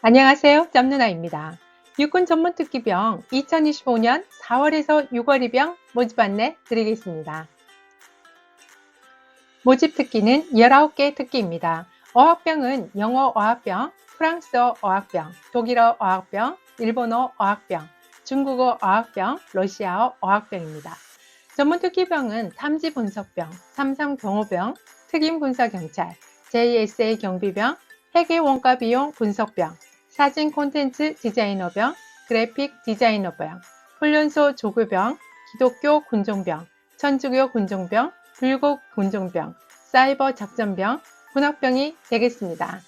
안녕하세요. 짬누나입니다. 육군 전문특기병 2025년 4월에서 6월 입영 모집 안내 드리겠습니다. 모집 특기는 19개 특기입니다. 어학병은 영어 어학병, 프랑스어 어학병, 독일어 어학병, 일본어 어학병, 중국어 어학병, 러시아어 어학병입니다. 전문특기병은 탐지 분석병, 삼삼 경호병, 특임 군사 경찰, JSA 경비병, 회계 원가 비용 분석병, 사진 콘텐츠 디자이너병, 그래픽 디자이너병, 훈련소 조교병, 기독교 군종병, 천주교 군종병, 불국 군종병, 사이버 작전병, 군학병이 되겠습니다.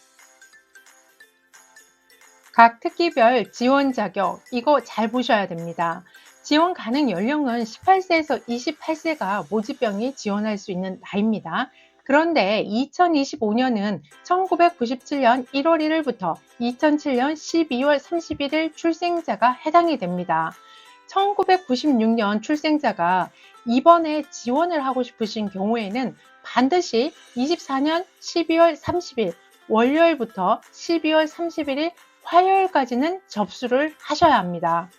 각 특기별 지원 자격 이거 잘 보셔야 됩니다. 지원 가능 연령은 18세에서 28세가 모집병이 지원할 수 있는 나이입니다. 그런데 2025년은 1997년 1월 1일부터 2007년 12월 31일 출생자가 해당이 됩니다. 1996년 출생자가 이번에 지원을 하고 싶으신 경우에는 반드시 24년 12월 30일 월요일부터 12월 31일 화요일까지는 접수를 하셔야 합니다.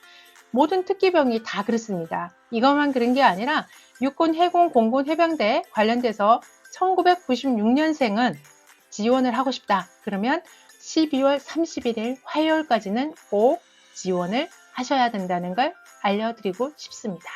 모든 특기병이 다 그렇습니다. 이것만 그런 게 아니라 육군, 해군, 공군, 해병대 관련돼서 1996년생은 지원을 하고 싶다. 그러면 12월 31일 화요일까지는 꼭 지원을 하셔야 된다는 걸 알려드리고 싶습니다.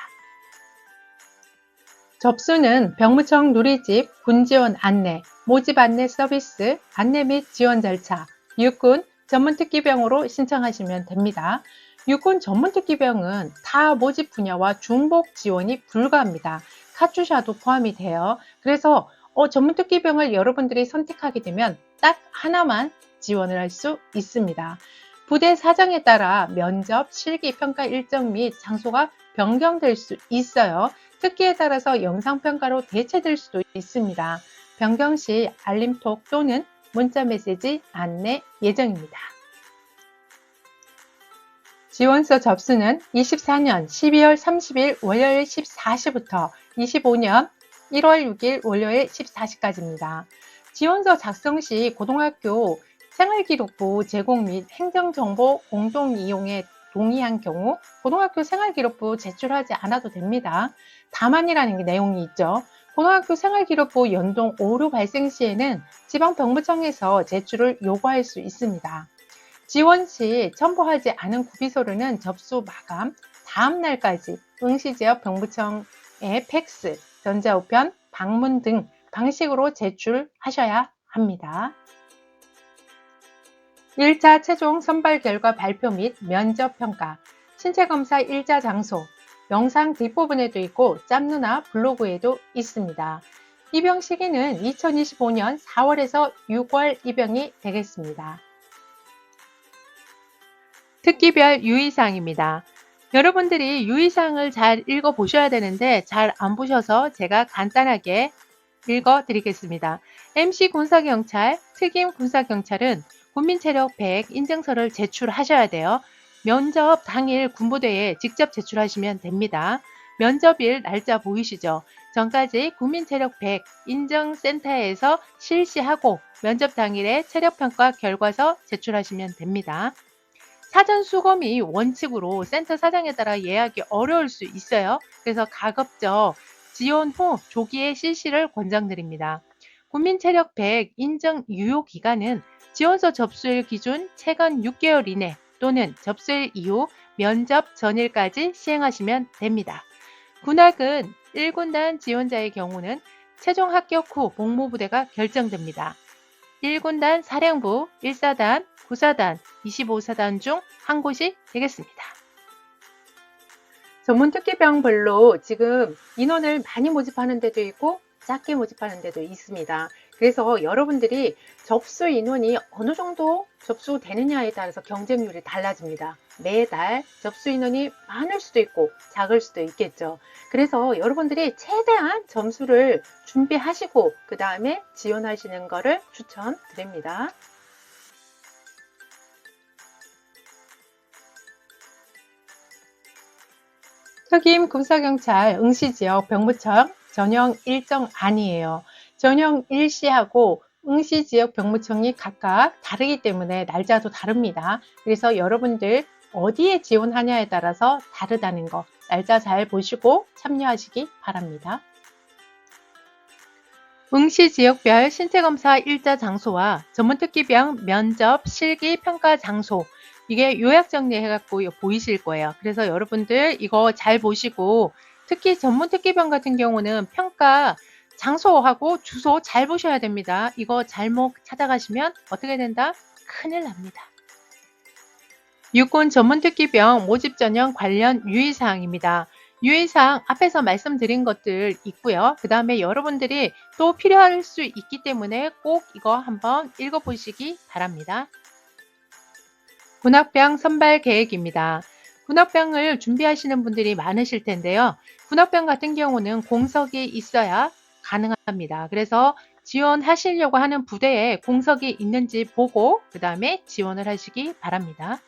접수는 병무청 누리집 군지원 안내, 모집 안내 서비스, 안내 및 지원 절차, 육군 전문특기병으로 신청하시면 됩니다. 육군 전문특기병은 타 모집 분야와 중복 지원이 불가합니다. 카투샤도 포함이 돼요. 그래서 어, 전문특기병을 여러분들이 선택하게 되면 딱 하나만 지원을 할 수 있습니다. 부대 사정에 따라 면접, 실기, 평가 일정 및 장소가 변경될 수 있어요. 특기에 따라서 영상평가로 대체될 수도 있습니다. 변경 시 알림톡 또는 문자 메시지 안내 예정입니다. 지원서 접수는 24년 12월 30일 월요일 14시부터 25년 1월 6일 월요일 14시까지입니다. 지원서 작성 시 고등학교 생활기록부 제공 및 행정정보 공동 이용에 동의한 경우 고등학교 생활기록부 제출하지 않아도 됩니다. 다만이라는 내용이 있죠. 고등학교 생활기록부 연동 오류 발생 시에는 지방병무청에서 제출을 요구할 수 있습니다. 지원 시 첨부하지 않은 구비서류는 접수 마감 다음 날까지 응시지역 병무청에 팩스, 전자우편, 방문 등 방식으로 제출하셔야 합니다. 1차 최종 선발 결과 발표 및 면접 평가, 신체 검사 일자 장소, 영상 뒷부분에도 있고 짬누나 블로그에도 있습니다. 입영 시기는 2025년 4월에서 6월 입영이 되겠습니다. 특기별 유의사항입니다. 여러분들이 유의사항을 잘 읽어 보셔야 되는데 잘 안 보셔서 제가 간단하게 읽어 드리겠습니다. MC 군사경찰, 특임 군사경찰은 국민체력 100 인증서를 제출하셔야 돼요. 면접 당일 군부대에 직접 제출하시면 됩니다. 면접일 날짜 보이시죠? 전까지 국민체력 100 인정센터에서 실시하고 면접 당일에 체력평가 결과서 제출하시면 됩니다. 사전 수검이 원칙으로 센터 사장에 따라 예약이 어려울 수 있어요. 그래서 가급적 지원 후 조기에 실시를 권장드립니다. 국민체력 100 인정 유효 기간은 지원서 접수일 기준 최근 6개월 이내 또는 접수일 이후 면접 전일까지 시행하시면 됩니다. 군학은 1군단 지원자의 경우는 최종 합격 후 복무부대가 결정됩니다. 1군단 사령부 1사단 9사단, 25사단 중 한 곳이 되겠습니다. 전문 특기병별로 지금 인원을 많이 모집하는 데도 있고 작게 모집하는 데도 있습니다. 그래서 여러분들이 접수 인원이 어느 정도 접수되느냐에 따라서 경쟁률이 달라집니다. 매달 접수 인원이 많을 수도 있고 작을 수도 있겠죠. 그래서 여러분들이 최대한 점수를 준비하시고 그 다음에 지원하시는 것을 추천드립니다. 특임 군사경찰 응시지역 병무청 전형 일정 아니에요. 전형 일시하고 응시 지역 병무청이 각각 다르기 때문에 날짜도 다릅니다. 그래서 여러분들 어디에 지원하냐에 따라서 다르다는 거 날짜 잘 보시고 참여하시기 바랍니다. 응시 지역별 신체검사 일자 장소와 전문특기병 면접 실기 평가 장소 이게 요약 정리해갖고 보이실 거예요. 그래서 여러분들 이거 잘 보시고 특히 전문 특기병 같은 경우는 평가 장소하고 주소 잘 보셔야 됩니다. 이거 잘못 찾아가시면 어떻게 된다? 큰일 납니다. 육군 전문 특기병 모집 전형 관련 유의사항입니다. 유의사항 앞에서 말씀드린 것들 있고요. 그 다음에 여러분들이 또 필요할 수 있기 때문에 꼭 이거 한번 읽어보시기 바랍니다. 군악병 선발 계획입니다. 군악병을 준비하시는 분들이 많으실 텐데요. 군악병 같은 경우는 공석이 있어야 가능합니다. 그래서 지원하시려고 하는 부대에 공석이 있는지 보고 그 다음에 지원을 하시기 바랍니다.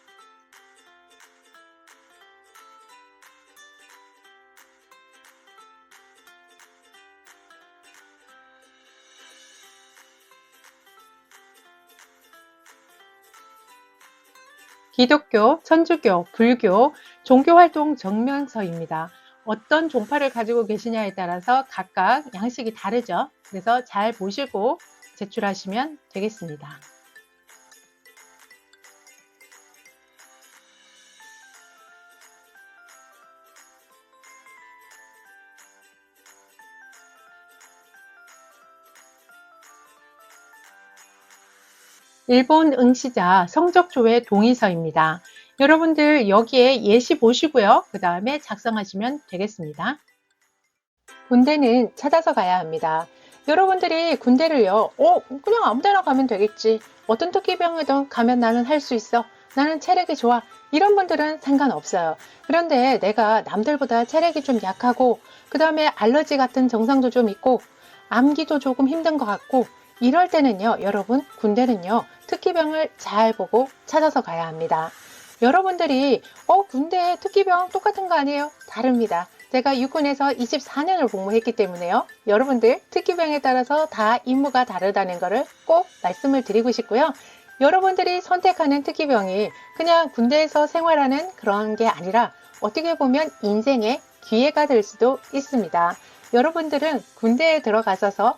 기독교, 천주교, 불교, 종교활동 증명서입니다. 어떤 종파를 가지고 계시냐에 따라서 각각 양식이 다르죠. 그래서 잘 보시고 제출하시면 되겠습니다. 일본 응시자 성적조회 동의서입니다. 여러분들 여기에 예시 보시고요. 그 다음에 작성하시면 되겠습니다. 군대는 찾아서 가야 합니다. 여러분들이 군대를요, 어, 그냥 아무 데나 가면 되겠지. 어떤 특기병이든 가면 나는 할 수 있어. 나는 체력이 좋아. 이런 분들은 상관없어요. 그런데 내가 남들보다 체력이 좀 약하고, 그 다음에 알러지 같은 증상도 좀 있고, 암기도 조금 힘든 것 같고, 이럴 때는요, 여러분, 군대는요, 특기병을 잘 보고 찾아서 가야 합니다. 여러분들이, 어, 군대 특기병 똑같은 거 아니에요? 다릅니다. 제가 육군에서 24년을 복무했기 때문에요. 여러분들 특기병에 따라서 다 임무가 다르다는 것을 꼭 말씀을 드리고 싶고요. 여러분들이 선택하는 특기병이 그냥 군대에서 생활하는 그런 게 아니라 어떻게 보면 인생의 기회가 될 수도 있습니다. 여러분들은 군대에 들어가셔서